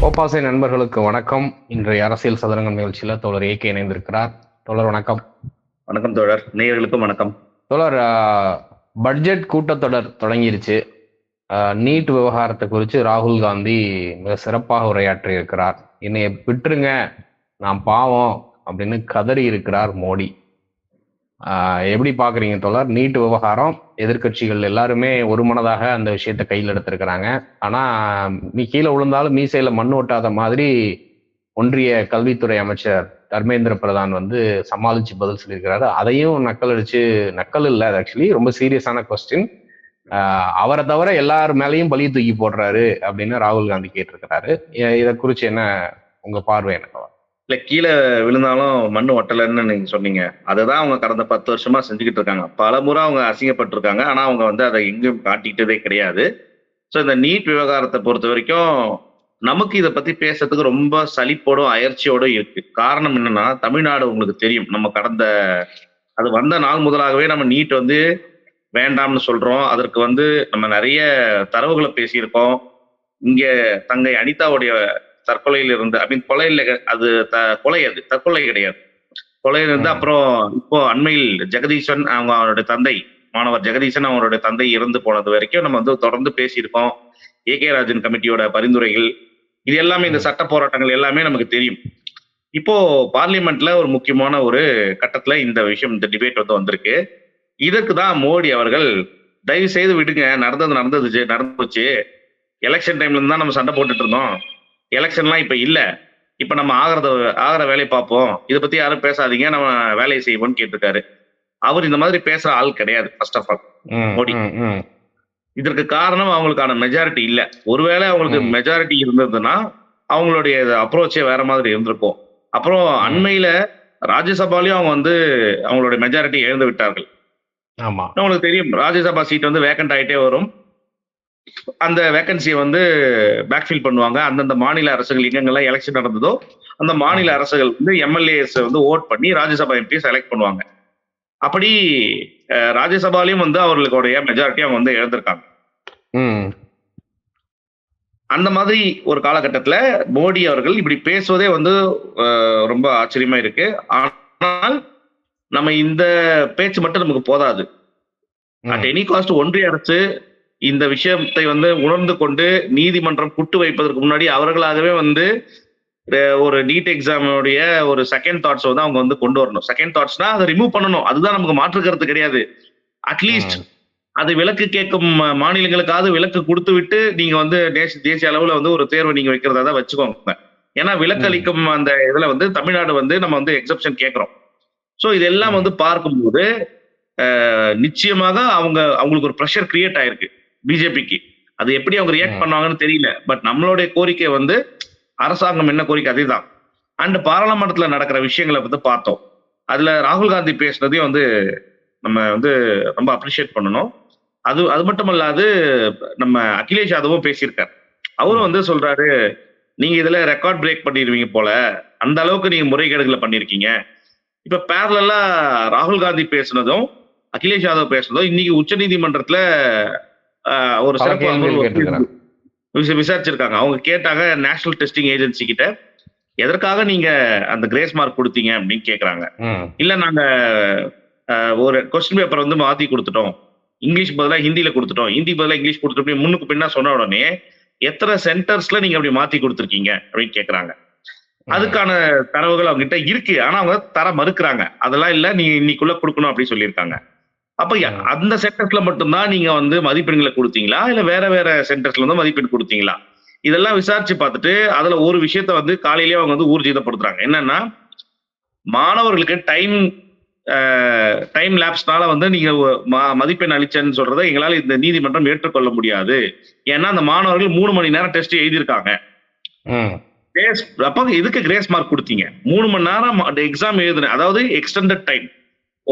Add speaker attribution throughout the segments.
Speaker 1: ஓப்பாசை நண்பர்களுக்கு வணக்கம். இன்றைய அரசியல் சதுரங்கம் நிகழ்ச்சியில தோழர் ஏகே இணைந்திருக்கிறார். தோழர் வணக்கம்.
Speaker 2: வணக்கம் தோழர். நேயர்களுக்கும் வணக்கம்.
Speaker 1: தோழர் பட்ஜெட் கூட்டத்தொடர் தொடங்கிருச்சு. நீட் விவகாரத்தை குறித்து ராகுல் காந்தி மிக சிறப்பாக உரையாற்றி இருக்கிறார் என்னைய விட்டுருங்க நான் பாவம் அப்படின்னு கதறி இருக்கிறார் மோடி. எப்படி பாக்குறீங்க தோழர்? நீட் விவகாரம் எதிர்க்கட்சிகள் எல்லாருமே ஒரு மனதாக அந்த விஷயத்தை கையில் எடுத்திருக்கிறாங்க. ஆனா நீ கீழே விழுந்தாலும் மீசையில மண் ஒட்டாத மாதிரி ஒன்றிய கல்வித்துறை அமைச்சர் தர்மேந்திர பிரதான் வந்து சமாளிச்சு பதில் சொல்லியிருக்கிறாரு. அதையும் நக்கல் அடிச்சு நக்கல் இல்லை ஆக்சுவலி ரொம்ப சீரியஸான கொஸ்டின் அவரை தவிர எல்லார் மேலேயும் பழியை தூக்கி போடுறாரு அப்படின்னு ராகுல் காந்தி கேட்டிருக்கிறாரு. இதை குறிச்சு என்ன உங்க பார்வை என்ன
Speaker 2: இல்ல கீழே விழுந்தாலும் மண் ஒட்டலைன்னு நீங்க சொன்னீங்க. அதுதான் அவங்க கடந்த பத்து வருஷமா செஞ்சுக்கிட்டு இருக்காங்க. பல முறை அவங்க அசிங்கப்பட்டிருக்காங்க. ஆனா அவங்க வந்து அதை எங்கேயும் காட்டிக்கிட்டதே கிடையாது. ஸோ இந்த நீட் விவகாரத்தை பொறுத்த வரைக்கும் நமக்கு இதை பத்தி பேசுறதுக்கு ரொம்ப சலிப்போடும் அயற்சியோடும் இருக்கு. காரணம் என்னன்னா தமிழ்நாடு உங்களுக்கு தெரியும். நம்ம கடந்த அது வந்த நாள் முதலாகவே நம்ம நீட் வந்து வேண்டாம்னு சொல்றோம். அதற்கு வந்து நம்ம நிறைய தரவுகளை பேசியிருக்கோம். இங்க தங்கை அனிதாவுடைய தற்கொலையில இருந்து ஐ மீன் கொலையில அது த கொலை அது தற்கொலை கிடையாது. கொலையில இருந்து. அப்புறம் இப்போ அண்மையில் ஜெகதீசன் அவங்க அவருடைய தந்தை மாணவர் ஜெகதீசன் அவருடைய தந்தை இறந்து போனது வரைக்கும் நம்ம வந்து தொடர்ந்து பேசியிருக்கோம். ஏகே ராஜன் கமிட்டியோட பரிந்துரைகள் இது எல்லாமே இந்த சட்ட போராட்டங்கள் எல்லாமே நமக்கு தெரியும். இப்போ பார்லிமெண்ட்ல ஒரு முக்கியமான ஒரு கட்டத்துல இந்த விஷயம் இந்த டிபேட் வந்து வந்திருக்கு. இதற்கு தான் மோடி அவர்கள் தயவு செய்து விடுங்க நடந்தது நடந்ததுச்சு நடந்துச்சு எலெக்ஷன் டைம்ல இருந்து தான் நம்ம சண்டை போட்டுட்டு இருந்தோம். எலெக்ஷன்லாம் இப்ப இல்ல. இப்ப நம்ம ஆகிறத ஆகிற வேலையை பார்ப்போம். இதை பத்தி யாரும் பேசாதீங்க. நம்ம வேலையை செய்வோம்னு கேட்டிருக்காரு. அவர் இந்த மாதிரி பேசுற ஆள் கிடையாது ஃபர்ஸ்ட் ஆஃப் ஆல் மோடி. இதற்கு காரணம் அவங்களுக்கான மெஜாரிட்டி இல்ல. ஒருவேளை அவங்களுக்கு. மெஜாரிட்டி இருந்ததுன்னா அவங்களுடைய அப்ரோச்சே வேற மாதிரி இருந்திருக்கும். அப்புறம் அண்மையில ராஜ்யசபாலையும் அவங்க வந்து அவங்களுடைய மெஜாரிட்டி இழந்து விட்டார்கள்.
Speaker 1: ஆமா.
Speaker 2: உங்களுக்கு தெரியும். ராஜ்யசபா சீட் வந்து வேக்கண்ட் ஆயிட்டே வரும். அந்த வேகன்சியை வந்து பேக்ஃபில் பண்ணுவாங்க. அந்தந்த மாநில அரசுகள் எங்கெங்கெல்லாம் எலெக்ஷன் நடந்ததோ அந்த மாநில அரசுகள் வந்து எம்எல்ஏஸ் வந்து ஓட் பண்ணி ராஜ்யசபா எம்பி செலக்ட் பண்ணுவாங்க. அப்படி ராஜ்யசபாலையும் வந்து அவர்களுடைய மெஜாரிட்டி அவங்க வந்து இழந்திருக்காங்க. அந்த மாதிரி ஒரு காலகட்டத்துல மோடி அவர்கள் இப்படி பேசுவதே வந்து ரொம்ப ஆச்சரியமா இருக்கு. ஆனால் நம்ம இந்த பேச்சு மட்டும் நமக்கு போதாது. அட் எனி காஸ்ட் ஒன்றிய அரசு இந்த விஷயத்தை வந்து உணர்ந்து கொண்டு நீதிமன்றம் குட்டு வைப்பதற்கு முன்னாடி அவர்களாகவே வந்து ஒரு நீட் எக்ஸாமுடைய ஒரு செகண்ட் தாட்ஸ் வந்து அவங்க வந்து கொண்டு வரணும். செகண்ட் தாட்ஸ்னா அதை ரிமூவ் பண்ணணும். அதுதான் நமக்கு மாற்று கருத்து கிடையாது. அட்லீஸ்ட் அது விலக்கு கேட்கும் மாநிலங்களுக்காவது விலக்கு கொடுத்து விட்டு நீங்க வந்து தேசிய தேசிய அளவுல வந்து ஒரு தேர்வை நீங்க வைக்கிறதா தான் வச்சுக்கோங்க. ஏன்னா விலக்கு. அளிக்கும் அந்த இதுல வந்து தமிழ்நாடு வந்து நம்ம வந்து எக்ஸப்ஷன் கேட்கிறோம். ஸோ இதெல்லாம் வந்து பார்க்கும்போது நிச்சயமாக அவங்க அவங்களுக்கு ஒரு ப்ரெஷர் கிரியேட் ஆயிருக்கு. பிஜேபிக்கு. அது எப்படி அவங்க ரியாக்ட். பண்ணுவாங்கன்னு தெரியல. பட் நம்மளுடைய கோரிக்கை வந்து அரசாங்கம் என்ன கோரிக்கை? அதுதான். அண்ட் பாராளுமன்றத்துல நடக்கிற விஷயங்களை வந்து பார்த்தோம். அதுல ராகுல் காந்தி பேசுனதையும் வந்து நம்ம வந்து ரொம்ப அப்ரிஷியேட் பண்ணணும். அது அது மட்டும் அல்லாது நம்ம அகிலேஷ் யாதவும் பேசியிருக்காரு. அவரும் வந்து சொல்றாரு நீங்க இதுல ரெக்கார்ட் பிரேக் பண்ணிடுவீங்க போல. அந்த அளவுக்கு நீங்க முறைகேடுகளை பண்ணிருக்கீங்க இப்ப பேரலா ராகுல் காந்தி பேசுனதும் அகிலேஷ் யாதவ் பேசுனதும் இன்னைக்கு உச்சநீதிமன்றத்துல ஆஹ், ஒரு சிறப்பு விசாரிச்சிருக்காங்க. அவங்க கேட்டாங்க நேஷனல் டெஸ்டிங் ஏஜென்சி கிட்ட எதற்காக நீங்க அந்த கிரேஸ் மார்க் கொடுத்தீங்க? அப்படின்னு கேக்குறாங்க. இல்ல நாங்க ஒரு கொஸ்டின் பேப்பர் வந்து மாத்தி கொடுத்துட்டோம். இங்கிலீஷ் பதிலா ஹிந்தில கொடுத்துட்டோம். ஹிந்தி பதிலா இங்கிலீஷ் கொடுத்துட்டோம் முன்னுக்கு பின்னா சொன்ன உடனே எத்தனை சென்டர்ஸ்ல நீங்க அப்படி மாத்தி கொடுத்துருக்கீங்க? அப்படின்னு கேக்குறாங்க. அதுக்கான தரவுகள் அவங்க கிட்ட இருக்கு. ஆனா அவங்க தர மறுக்கிறாங்க. அதெல்லாம் இல்ல நீங்க இன்னைக்குள்ள கொடுக்கணும் அப்படின்னு சொல்லியிருக்காங்க. அப்ப. அந்த சென்டர்ஸ்ல மட்டும்தான் நீங்க வந்து மதிப்பெண்களை கொடுத்தீங்களா? இல்ல வேற வேற சென்டர்ஸ்ல வந்து மதிப்பெண் கொடுத்தீங்களா? இதெல்லாம் விசாரிச்சு பார்த்துட்டு அதுல ஒரு விஷயத்த வந்து காலையிலேயே அவங்க வந்து ஊர்ஜிதப்படுத்துறாங்க என்னன்னா மாணவர்களுக்கு டைம் டைம் லேப்ஸ்னால வந்து நீங்க மதிப்பெண் அளிச்சேன்னு சொல்றதை எங்களால இந்த நீதிமன்றம் ஏற்றுக்கொள்ள முடியாது. ஏன்னா அந்த மாணவர்கள் மூணு மணி நேரம் டெஸ்ட் எழுதியிருக்காங்க. கிரேஸ் அப்ப எதுக்கு கிரேஸ் மார்க் கொடுத்தீங்க? மூணு மணி நேரம் எக்ஸாம் எழுதுன அதாவது எக்ஸ்டெண்டட் டைம்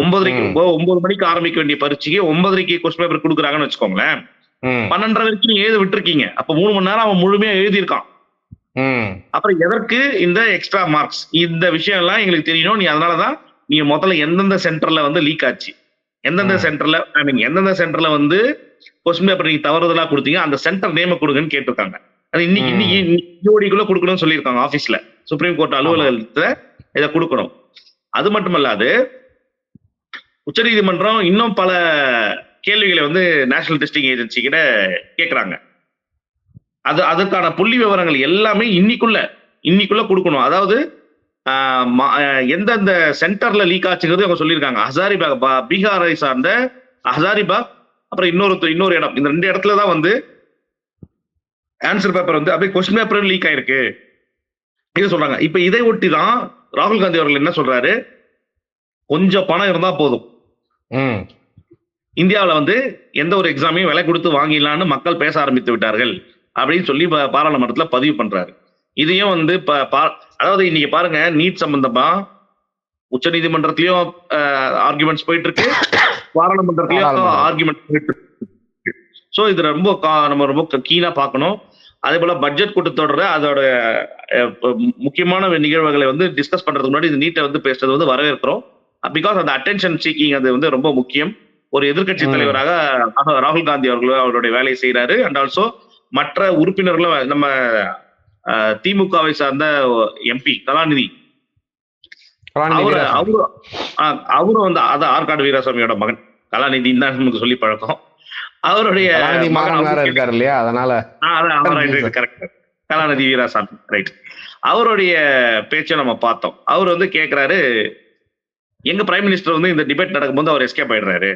Speaker 2: ஒன்பதரைக்கு ஒன்பது மணிக்கு ஆரம்பிக்க வேண்டிய பரீட்சைக்கு ஒன்பதரைக்கு கொஸ்டின் பேப்பர் கொடுக்குறாங்கன்னு வச்சுக்கோங்களேன். பன்னெண்டரை வரைக்கும் நீங்க எழுத விட்டுருக்கீங்க. அப்ப மூணு மணி நேரம் அவன் முழுமையா எழுதியிருக்கான். அப்புறம் எதற்கு இந்த எக்ஸ்ட்ரா மார்க்ஸ் இந்த விஷயம் எல்லாம் எங்களுக்கு தெரியணும். நீ அதனாலதான் நீங்க முதல்ல எந்தெந்த சென்டர்ல வந்து லீக் ஆச்சு. எந்தெந்த. சென்டர்ல ஐ மீன் எந்தெந்த சென்டர்ல வந்து கொஸ்டின் பேப்பர் நீங்க தவறுதலா கொடுத்தீங்க அந்த சென்டர் நேம கொடுங்கன்னு கேட்டிருக்காங்க. அது இன்னைக்கு. இன்னைக்கு கொடுக்கணும்னு சொல்லியிருக்காங்க ஆபீஸ்ல சுப்ரீம் கோர்ட் அலுவலகத்துல இதை கொடுக்கணும். அது மட்டுமல்லாது உச்சநீதிமன்றம் இன்னும் பல கேள்விகளை வந்து நேஷனல் டெஸ்டிங் ஏஜென்சி கிட்ட கேட்குறாங்க அது அதற்கான புள்ளி விவரங்கள் எல்லாமே இன்னைக்குள்ள இன்னைக்குள்ள கொடுக்கணும். அதாவது எந்தெந்த சென்டர்ல லீக் ஆச்சுங்கிறது அவங்க சொல்லியிருக்காங்க. ஹசாரிபாக் பா- பீகாரை சார்ந்த ஹசாரிபாக் அப்புறம் இன்னொரு இன்னொரு இடம். இந்த ரெண்டு இடத்துல தான் வந்து ஆன்சர் பேப்பர் வந்து அப்படியே கொஸ்டின் பேப்பர் லீக் ஆயிருக்கு. இது சொல்றாங்க. இப்ப இதை ஒட்டி தான் ராகுல் காந்தி அவர்கள் என்ன சொல்றாரு? கொஞ்சம் பணம் இருந்தா போதும். இந்தியாவில் வந்து எந்த ஒரு எக்ஸாமையும் விலை கொடுத்து வாங்கிடலான்னு மக்கள் பேச ஆரம்பித்து விட்டார்கள் அப்படின்னு சொல்லி பாராளுமன்றத்துல பதிவு பண்றாரு. இதையும் வந்து இப்ப அதாவது இன்னைக்கு பாருங்க நீட் சம்பந்தமா உச்ச நீதிமன்றத்திலயும் ஆர்குமெண்ட்ஸ் போயிட்டு இருக்கு பாராளுமன்றத்திலயும். ஆர்குமெண்ட் போயிட்டு இருக்கு ஸோ இது ரொம்ப நம்ம ரொம்ப கீழா பார்க்கணும். அதே போல பட்ஜெட் கூட்டத்தொடர அதோட முக்கியமான நிகழ்வுகளை வந்து டிஸ்கஸ் பண்றதுக்கு முன்னாடி இந்த நீட்டை வந்து பேசுறது வந்து வரவேற்கிறோம். பிகாஸ் அந்த அட்டென்ஷன் சீக்கிங் அது வந்து ரொம்ப முக்கியம். ஒரு எதிர்க்கட்சி
Speaker 1: ம்.
Speaker 2: தலைவராக ராகுல் காந்தி அவர்களும் அவருடைய வேலையை செய்யறாரு அண்ட் ஆல்சோ மற்ற உறுப்பினர்களும் நம்ம திமுகவை சார்ந்த எம்பி கலாநிதி.
Speaker 1: கலாநிதி
Speaker 2: அவரு. அவரு அவரும் வந்து அதான் ஆற்காடு வீராசாமியோட மகன். கலாநிதின்னு தான் நமக்கு சொல்லி பழக்கம். அவருடைய
Speaker 1: கலாநிதி இருக்காரு இல்லையா? அதனால
Speaker 2: correct. கலாநிதி வீராசாமி ரைட் அவருடைய பேச்சை நம்ம பார்த்தோம். அவர் வந்து கேக்குறாரு எங்க பிரைம் மினிஸ்டர் வந்து இந்த டிபேட் நடக்கும்போது அவர் எஸ்கேப் ஆயிடுறாரு.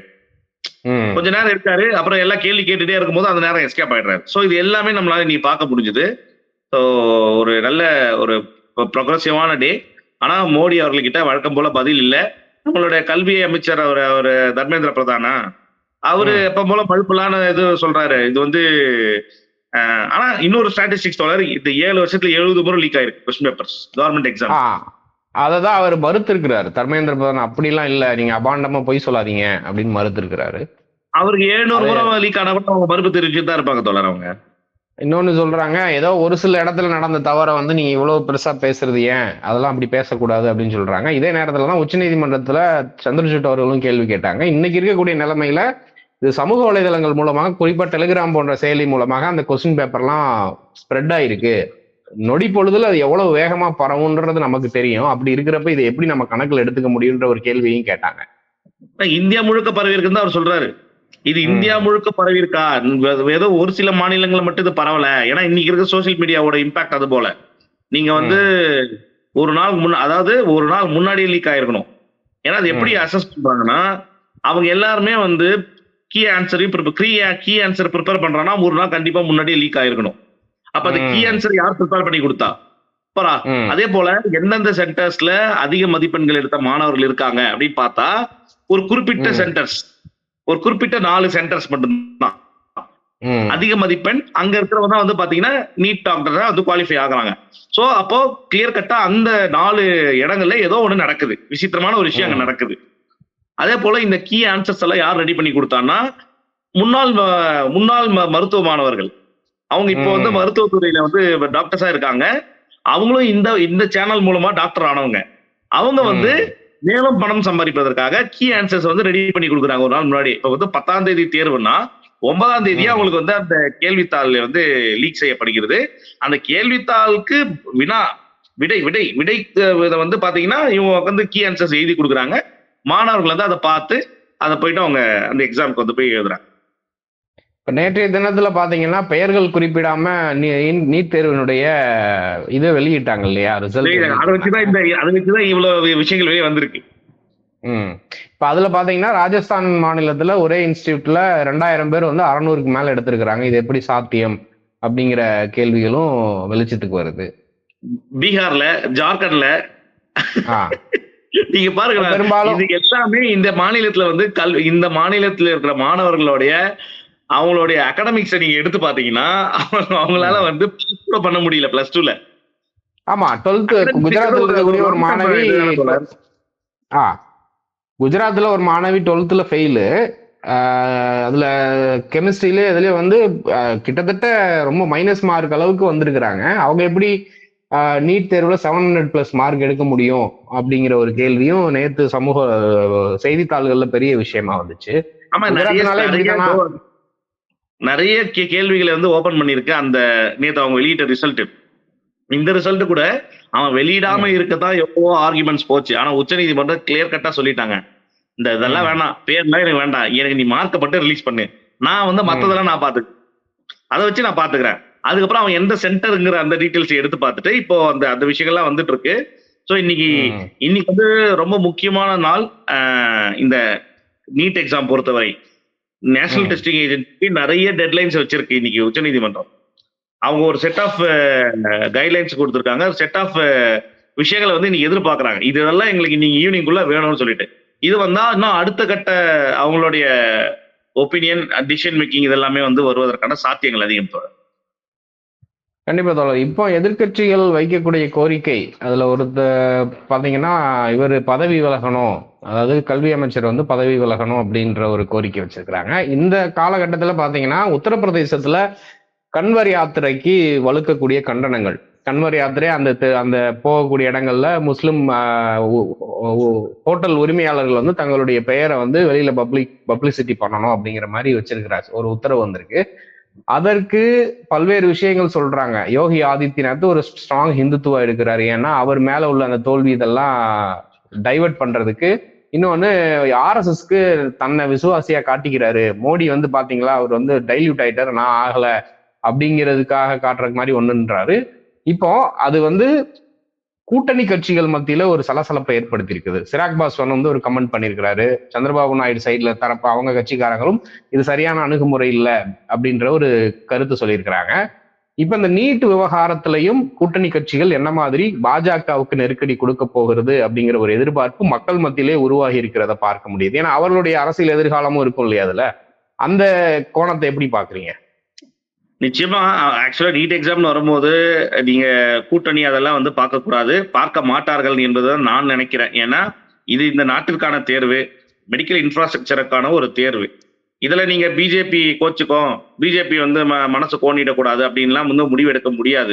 Speaker 2: கொஞ்ச நேரம் இருக்காரு அப்புறம் எல்லாம் கேள்வி கேட்டுட்டே இருக்கும்போது அந்த நேரம் எஸ்கேப் ஆயிடுறாரு. சோ இது எல்லாமே நம்மளால நீ பார்க்க முடிஞ்சுது. ஸோ ஒரு நல்ல ஒரு ப்ரொக்ரஸிவான டே ஆனா மோடி அவர்கள்கிட்ட வழக்கம் போல பதில் இல்ல. நம்மளுடைய கல்வி அமைச்சர் அவர் அவர் தர்மேந்திர பிரதானா? அவரு. எப்ப போல மழுப்பலான இது சொல்றாரு. இது வந்து ஆனா இன்னொரு ஸ்டாட்டிஸ்டிக்ஸ் சொல்றாரு இந்த ஏழு வருஷத்துல எழுபது முறை லீக் ஆயிருக்கு கொஸ்டின் பேப்பர்ஸ் கவர்மெண்ட் எக்ஸாம்
Speaker 1: ஆ அததான் அவர் மறுத்திருக்கிறாரு. தர்மேந்திர பிரதான் அப்படிலாம் இல்ல நீங்க அபாண்டமா பொய் சொல்லாதீங்க அப்படின்னு மறுத்திருக்கிறாரு.
Speaker 2: அவருக்கு
Speaker 1: அது-
Speaker 2: லீக் ஆன கூட அவங்க மறுப்பு தெரிவிச்சுட்டு தான் இருப்பாங்க தோழர் அவங்க.
Speaker 1: இன்னொன்னு சொல்றாங்க ஏதோ ஒரு சில இடத்துல நடந்த தவறை வந்து நீங்க இவ்வளவு பெருசா பேசுறது ஏன்? அதெல்லாம் அப்படி பேசக்கூடாது அப்படின்னு சொல்றாங்க. இதே நேரத்துல தான் உச்சநீதிமன்றத்துல சந்திரசூட் அவர்களும் கேள்வி கேட்டாங்க. இன்னைக்கு இருக்கக்கூடிய நிலைமையில இது சமூக வலைதளங்கள் மூலமாக குறிப்பா டெலிகிராம் போன்ற செயலி மூலமாக அந்த கொஸ்டின் பேப்பர்லாம் ஸ்ப்ரெட் ஆயிருக்கு. நொடி பொழுதுல அது எவ்வளவு வேகமா பரவுன்றது நமக்கு தெரியும். அப்படி இருக்கிறப்ப இதை எப்படி நம்ம கணக்குல எடுத்துக்க முடியுன்ற ஒரு கேள்வியும் கேட்டாங்க.
Speaker 2: இந்தியா முழுக்க பரவி இருக்குன்னு அவர் சொல்றாரு. இது. இந்தியா முழுக்க பரவி இருக்கா ஏதோ ஒரு சில மாநிலங்கள் மட்டும் இது பரவல. ஏன்னா இன்னைக்கு இருக்க சோசியல் மீடியாவோட இம்பாக்ட் அது போல. நீங்க வந்து ஒரு நாள் முன்ன அதாவது ஒரு நாள் முன்னாடியே லீக் ஆயிருக்கணும். ஏன்னா அது எப்படி. அசஸ் பண்றாங்கன்னா அவங்க எல்லாருமே வந்து கீ ஆன்சரையும் கீ கீ ஆன்சர் ப்ரிப்பேர் பண்றாங்கன்னா ஒரு நாள் கண்டிப்பா முன்னாடியே லீக் ஆயிருக்கணும். அப்ப அந்த கீ. ஆன்சர் யார் ப்ரிப்பேர் பண்ணி கொடுத்தா பரா. அதே போல எந்தெந்த சென்டர்ஸ்ல அதிக மதிப்பெண்கள் எடுத்த மாணவர்கள் இருக்காங்க அப்படின்னு பார்த்தா ஒரு குறிப்பிட்ட. சென்டர்ஸ் ஒரு குறிப்பிட்ட நாலு சென்டர்ஸ் மட்டும்தான். அதிக மதிப்பெண் அங்க இருக்கிறவங்க தான் வந்து பாத்தீங்கன்னா நீட் டாக்டர் வந்து குவாலிஃபை ஆகுறாங்க சோ அப்போ கிளியர் கட்டா அந்த நாலு இடங்கள்ல ஏதோ ஒண்ணு நடக்குது விசித்திரமான ஒரு விஷயம் அங்க. நடக்குது அதே போல இந்த கீ ஆன்சர்ஸ் எல்லாம் யார் ரெடி பண்ணி கொடுத்தான்னா முன்னாள் முன்னாள் மருத்துவ மாணவர்கள் அவங்க இப்போ வந்து. மருத்துவத்துறையில வந்து டாக்டர்ஸா இருக்காங்க. அவங்களும் இந்த இந்த சேனல் மூலமா டாக்டர் ஆனவங்க. அவங்க வந்து மேலும் பணம் சம்பாதிப்பதற்காக கீ ஆன்சர்ஸ் வந்து ரெடி பண்ணி கொடுக்குறாங்க ஒரு நாள் முன்னாடி. இப்ப வந்து பத்தாம் தேதி தேர்வுனா ஒன்பதாம் தேதியே
Speaker 1: ம்.
Speaker 2: அவங்களுக்கு வந்து அந்த கேள்வித்தாள் வந்து லீக் செய்யப்படுகிறது. அந்த கேள்வித்தாளுக்கு வினா விடை விடை விடை இதை வந்து பாத்தீங்கன்னா இவங்க வந்து கீ ஆன்சர்ஸ் எழுதி கொடுக்குறாங்க. மாணவர்கள் வந்து அதை பார்த்து அதை போயிட்டு அவங்க அந்த எக்ஸாம்க்கு வந்து போய் எழுதுறாங்க.
Speaker 1: இப்ப நேற்றைய தினத்துல பாத்தீங்கன்னா பெயர்கள் குறிப்பிடாம நீட் தேர்வினுடைய இதை வெளியிட்டாங்க இல்லையா? ரிசல்ட்
Speaker 2: அதை வச்சுதான் இந்த அதை வச்சுதான் இவ்வளவு விஷயங்கள் வெளியே வந்திருக்கு.
Speaker 1: ம். இப்ப அதுல பாத்தீங்கன்னா ராஜஸ்தான் மாநிலத்துல ஒரே இன்ஸ்டியூட்ல ரெண்டாயிரம் பேர் வந்து அறநூறுக்கு மேல எடுத்திருக்கிறாங்க. இது எப்படி சாத்தியம் அப்படிங்கிற கேள்விகளும் வெளிச்சத்துக்கு வருது.
Speaker 2: பீகார்ல ஜார்க்கண்ட்ல. நீங்க பாருங்க
Speaker 1: பெரும்பாலும்
Speaker 2: இது எல்லாமே இந்த மாநிலத்துல வந்து கல் இந்த மாநிலத்துல இருக்கிற மாணவர்களுடைய அவங்களுடைய அகாடமிக்ஸை நீங்க எடுத்து பாத்தீங்கன்னா அவங்க அவங்களால வந்து கூட பண்ண முடியல பிளஸ் டூல
Speaker 1: ஆமா டுவெல்த் குஜராத்ல இருக்கக்கூடிய ஒரு மாணவி ஆ குஜராத்ல ஒரு மாணவி டுவெல்த்ல ஃபெயிலு அதுல கெமிஸ்ட்ரியில இதுலயே வந்து கிட்டத்தட்ட ரொம்ப மைனஸ் மார்க் அளவுக்கு வந்திருக்கிறாங்க. அவங்க எப்படி நீட் தேர்வுல செவன் ஹண்ட்ரட் பிளஸ் மார்க் எடுக்க முடியும் அப்படிங்கிற ஒரு கேள்வியும் நேத்து சமூக செய்தித்தாள்கள்ல பெரிய விஷயமா வந்துச்சு.
Speaker 2: ஆமா நிறைய கேள்விகளை வந்து ஓபன் பண்ணிருக்கு அந்த நேத்து அவங்க வெளியிட்ட ரிசல்ட் இந்த ரிசல்ட் கூட அவன் வெளியிடாம இருக்கதான் எவ்வளவோ ஆர்குமெண்ட்ஸ் போச்சு. ஆனா உச்சநீதிமன்றம் கிளியர் கட்டா சொல்லிட்டாங்க. இந்த இதெல்லாம். வேணாம். பேர்லாம் எனக்கு வேண்டாம். எனக்கு நீ மார்க்கை மட்டும் ரிலீஸ் பண்ணு. நான் வந்து மத்ததெல்லாம் நான் பாத்து அதை வச்சு நான் பாத்துக்கிறேன். அதுக்கப்புறம் அவன் எந்த சென்டருங்கிற அந்த டீட்டெயில்ஸ் எடுத்து பார்த்துட்டு இப்போ அந்த அந்த விஷயங்கள்லாம் வந்துட்டு இருக்கு ஸோ இன்னைக்கு. இன்னைக்கு வந்து ரொம்ப முக்கியமான நாள் இந்த நீட் எக்ஸாம் பொறுத்தவரை. நேஷனல். டெஸ்டிங் ஏஜென்சி நிறைய டெட்லைன்ஸ் வச்சிருக்கு இன்னைக்கு உச்சநீதிமன்றம் அவங்க ஒரு செட் ஆஃப் கைட்லைன்ஸ் கொடுத்துருக்காங்க செட் ஆஃப் விஷயங்களை வந்து இன்னைக்கு எதிர்பார்க்கறாங்க இதெல்லாம் எங்களுக்கு இன்னைக்கு ஈவினிங்குள்ள வேணும்னு சொல்லிட்டு இது வந்தா இன்னும் அடுத்த கட்ட அவங்களுடைய ஒப்பீனியன் டிசிஷன் மேக்கிங் இதெல்லாமே வந்து வருவதற்கான சாத்தியங்கள் அதிகம் தோழர்.
Speaker 1: கண்டிப்பா தோழர். இப்போ எதிர்க்கட்சிகள் வைக்கக்கூடிய கோரிக்கை அதுல ஒருத்த பாத்தீங்கன்னா இவர் பதவி விலகணும். அதாவது கல்வி அமைச்சர் வந்து பதவி விலகணும் அப்படின்ற ஒரு கோரிக்கை வச்சிருக்கிறாங்க. இந்த காலகட்டத்துல பாத்தீங்கன்னா உத்தரப்பிரதேசத்துல கண்வர் யாத்திரைக்கு வலுக்கக்கூடிய கண்டனங்கள். கண்வர் யாத்திரை அந்த அந்த போகக்கூடிய இடங்கள்ல முஸ்லிம் ஹோட்டல் உரிமையாளர்கள் வந்து தங்களுடைய பெயரை வந்து வெளியில பப்ளிக் பப்ளிசிட்டி பண்ணணும் அப்படிங்கிற மாதிரி வச்சிருக்கிறார். ஒரு உத்தரவு வந்திருக்கு. அதற்கு பல்வேறு விஷயங்கள் சொல்றாங்க. யோகி ஆதித்யநாத் ஒரு ஸ்ட்ராங் ஹிந்துத்துவா எடுக்கிறாரு. ஏன்னா அவர் மேல உள்ள அந்த தோல்வி இதெல்லாம் டைவர்ட் பண்றதுக்கு. இன்னொன்னு ஆர்எஸ்எஸ்க்கு தன்னை விசுவாசியா காட்டிக்கிறாரு. மோடி வந்து பாத்தீங்களா அவர் வந்து டைல்யூட் ஆயிட்டாரு. நான் ஆகல அப்படிங்கிறதுக்காக காட்டுறதுக்கு மாதிரி ஒண்ணுன்றாரு. இப்போ அது வந்து கூட்டணி கட்சிகள் மத்தியில ஒரு சலசலப்பை ஏற்படுத்தியிருக்குது. சிராக் பாஸ்வான் வந்து ஒரு கமெண்ட் பண்ணியிருக்கிறாரு. சந்திரபாபு நாயுடு சைட்ல தரப்ப அவங்க கட்சிக்காரங்களும் இது சரியான அணுகுமுறை இல்லை அப்படின்ற ஒரு கருத்து சொல்லியிருக்கிறாங்க. இப்ப இந்த நீட் விவகாரத்திலையும் கூட்டணி கட்சிகள் என்ன மாதிரி பாஜகவுக்கு நெருக்கடி கொடுக்க போகிறது அப்படிங்கிற ஒரு எதிர்பார்ப்பு மக்கள் மத்தியிலே உருவாகி இருக்கிறத பார்க்க முடியுது. ஏன்னா அவர்களுடைய அரசியல் எதிர்காலமும் இருக்கும் இல்லையா அதுல? அந்த கோணத்தை எப்படி பாக்குறீங்க
Speaker 2: நிச்சயமா ஆக்சுவலா நீட் எக்ஸாம்னு வரும்போது நீங்க கூட்டணி அதெல்லாம் வந்து பார்க்கக்கூடாது பார்க்க மாட்டார்கள் என்பதுதான் நான் நினைக்கிறேன். ஏன்னா இது இந்த நாட்டிற்கான தேர்வு. மெடிக்கல் இன்ஃப்ராஸ்ட்ரக்சருக்கான ஒரு தேர்வு. இதுல நீங்க பிஜேபி கோச்சுக்கும் பிஜேபி வந்து ம- மனசு கோணிடக்கூடாது அப்படின்லாம் வந்து முடிவெடுக்க முடியாது.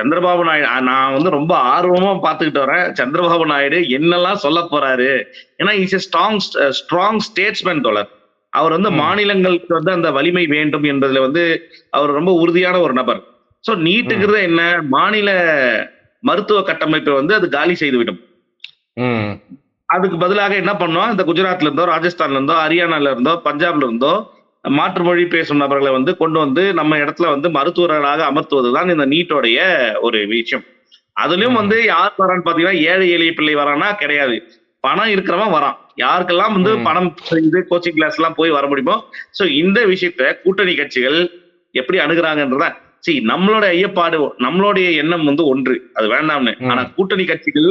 Speaker 2: சந்திரபாபு நாயுடு நான் வந்து ரொம்ப ஆர்வமா பார்த்துக்கிட்டு வரேன். சந்திரபாபு நாயுடு என்னெல்லாம் சொல்ல போறாரு. ஏன்னா இஸ் ஸ்ட்ராங் ஸ்ட்ராங் ஸ்டேட்ஸ்மேன் தோழர். அவர் வந்து. மாநிலங்களுக்கு வந்து அந்த வலிமை வேண்டும் என்பதுல வந்து அவர் ரொம்ப உறுதியான ஒரு நபர். சோ நீட்டுங்கிறது என்ன? மாநில மருத்துவ கட்டமைப்பை வந்து அது காலி செய்துவிடும். அதுக்கு பதிலாக என்ன பண்ணோம் இந்த குஜராத்ல இருந்தோ ராஜஸ்தான்ல இருந்தோ ஹரியானால இருந்தோ பஞ்சாப்ல இருந்தோ மாற்று மொழி பேசும் நபர்களை வந்து கொண்டு வந்து நம்ம இடத்துல வந்து மருத்துவர்களாக அமர்த்துவதுதான் இந்த நீட்டோடைய ஒரு விஷயம். அதுலயும். வந்து யார் வரான்னு பாத்தீங்கன்னா ஏழை எளிய பிள்ளை வரானா கிடையாது. பணம் இருக்கிறவன் வரான். யாருக்கெல்லாம் வந்து. பணம் இது கோச்சிங் கிளாஸ் எல்லாம் போய் வர முடியுமோ சோ இந்த விஷயத்த கூட்டணி கட்சிகள் எப்படி அணுகுறாங்கன்றத சரி நம்மளோட ஐயப்பாடு நம்மளுடைய எண்ணம் வந்து ஒன்று. அது வேண்டாம்னு. ஆனா கூட்டணி கட்சிகள்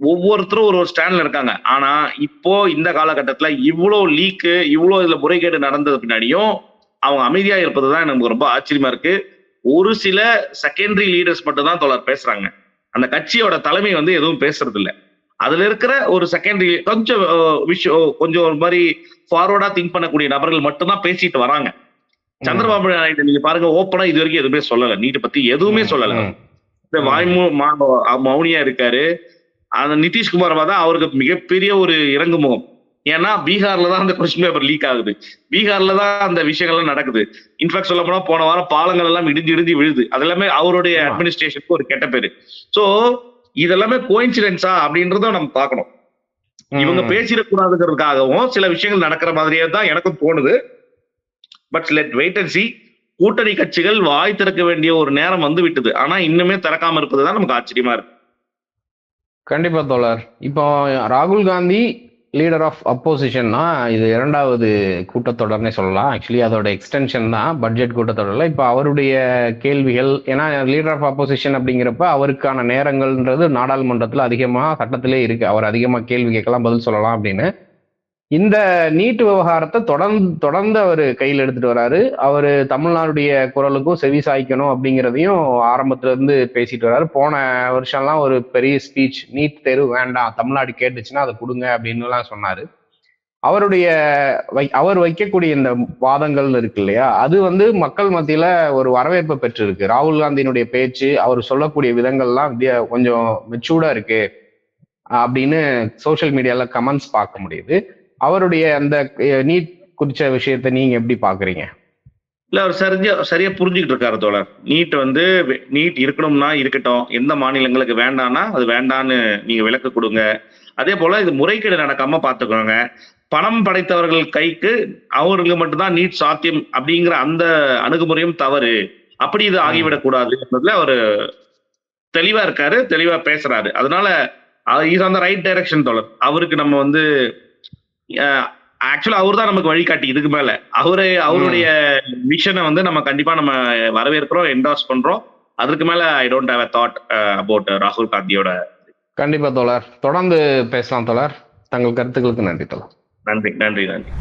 Speaker 2: ஒவ்வொருத்தரும் ஒரு ஒரு ஸ்டாண்ட்ல இருக்காங்க. ஆனா இப்போ இந்த காலகட்டத்துல இவ்வளவு லீக்கு இவ்வளவு இதுல முறைகேடு நடந்தது பின்னாடியும் அவங்க அமைதியா இருப்பதுதான் எனக்கு ரொம்ப ஆச்சரியமா இருக்கு. ஒரு சில செகண்டரி லீடர்ஸ் மட்டும் தான் தொடர் பேசுறாங்க. அந்த கட்சியோட தலைமை வந்து எதுவும் பேசுறது இல்ல அதுல இருக்கிற ஒரு செகண்டரி கொஞ்சம் விஷயம் கொஞ்சம் ஒரு மாதிரி ஃபார்வர்டா திங்க் பண்ணக்கூடிய நபர்கள் மட்டும்தான் பேசிட்டு வராங்க. சந்திரபாபு நாயுடு நீங்க பாருங்க ஓப்பனா இது வரைக்கும் எதுவுமே சொல்லல. நீட்டை பத்தி எதுவுமே சொல்லல. இந்த வாய்மூ மா- மௌனியா இருக்காரு. அந்த நிதிஷ்குமார் தான் அவருக்கு மிகப்பெரிய ஒரு இறங்கு முகம். ஏன்னா பீகார்ல தான் அந்த கொஸ்டின் பேப்பர் லீக் ஆகுது. பீகார்ல தான் அந்த விஷயங்கள்லாம் நடக்குது. இன்ஃபேக்ட் சொல்ல போனா போன வாரம் பாலங்கள் எல்லாம் இடிஞ்சு இடிஞ்சு விழுது. அது எல்லாமே அவருடைய. அட்மினிஸ்ட்ரேஷனுக்கு ஒரு கெட்ட பேரு. சோ இதெல்லாமே கோயின்சிடென்ஸா அப்படின்றத நம்ம பார்க்கணும். இவங்க. பேசிடக்கூடாதுங்கிறதுக்காகவும் சில விஷயங்கள் நடக்கிற மாதிரியே தான் எனக்கும் தோணுது. But let wait and see கூட்டணி கட்சிகள் வாய் திறக்க வேண்டிய ஒரு நேரம் வந்து விட்டது. ஆனா இன்னுமே திறக்காம இருப்பதுதான் நமக்கு ஆச்சரியமா இருக்கு.
Speaker 1: கண்டிப்பா தோழர். இப்போ ராகுல் காந்தி லீடர் ஆஃப் அப்போசிஷன்னா இது இரண்டாவது கூட்டத்தொடர்னே சொல்லலாம். ஆக்சுவலி அதோட எக்ஸ்டென்ஷன் தான் பட்ஜெட் கூட்டத்தொடரில். இப்போ அவருடைய கேள்விகள் ஏன்னா லீடர் ஆஃப் அப்போசிஷன் அப்படிங்கிறப்ப அவருக்கான நேரங்கள்ன்றது நாடாளுமன்றத்தில் அதிகமாக சட்டத்திலே இருக்கு. அவர் அதிகமாக கேள்வி கேட்கலாம் பதில் சொல்லலாம் அப்படின்னு. இந்த நீட் விவகாரத்தை தொடர்ந்து தொடர்ந்து அவர் கையில் எடுத்துட்டு வராரு. அவர் தமிழ்நாடுடைய குரலுக்கும் செவி சாய்க்கணும் அப்படிங்கிறதையும் ஆரம்பத்துல இருந்து பேசிட்டு வராரு. போன வருஷம்லாம் ஒரு பெரிய ஸ்பீச் நீட் தேர்வு வேண்டாம் தமிழ்நாடு கேட்டுச்சுன்னா அதை கொடுங்க அப்படின்னு எல்லாம் சொன்னாரு. அவருடைய வை- அவர் வைக்கக்கூடிய இந்த வாதங்கள் இருக்கு இல்லையா அது வந்து மக்கள் மத்தியில ஒரு வரவேற்பை பெற்றிருக்கு. ராகுல் காந்தியினுடைய பேச்சு அவர் சொல்லக்கூடிய விதங்கள்லாம் கொஞ்சம் மெச்சூர்டா இருக்கு அப்படின்னு சோஷியல் மீடியால கமெண்ட்ஸ் பார்க்க முடியுது. அவருடைய அந்த நீட் குறிச்ச விஷயத்தை நீங்க எப்படி பாக்குறீங்க?
Speaker 2: இல்ல அவர் சரியா சரியா புரிஞ்சுக்கிட்டு இருக்காரு தோழர். நீட் வந்து நீட் இருக்கணும்னா இருக்கட்டும். எந்த மாநிலங்களுக்கு வேண்டாம்னா அது வேண்டான்னு நீங்க விளக்க கொடுங்க. அதே போல இது முறைகேடு நடக்காம பாத்துக்கோங்க. பணம் படைத்தவர்கள் கைக்கு அவர்களுக்கு மட்டும்தான் நீட் சாத்தியம் அப்படிங்கிற அந்த அணுகுமுறையும் தவறு. அப்படி இது ஆகிவிடக்கூடாது என்பதுல அவர் தெளிவா இருக்காரு தெளிவா பேசுறாரு. அதனால இஸ் அந்த த ரைட் டைரக்ஷன் தோழர். அவருக்கு நம்ம வந்து ஆக்சுவலா அவர் தான் நமக்கு வழிகாட்டி இதுக்கு மேல. அவரு அவருடைய விஷனை வந்து நம்ம கண்டிப்பா நம்ம வரவேற்கிறோம் என்டாஸ் பண்றோம். அதுக்கு மேல I don't have a thought about ராகுல் காந்தியோட
Speaker 1: கண்டிப்பா தோழர். தொடர்ந்து பேசலாம் தோழர். தங்கள் கருத்துக்களுக்கு நன்றி தோழர்.
Speaker 2: நன்றி நன்றி நன்றி.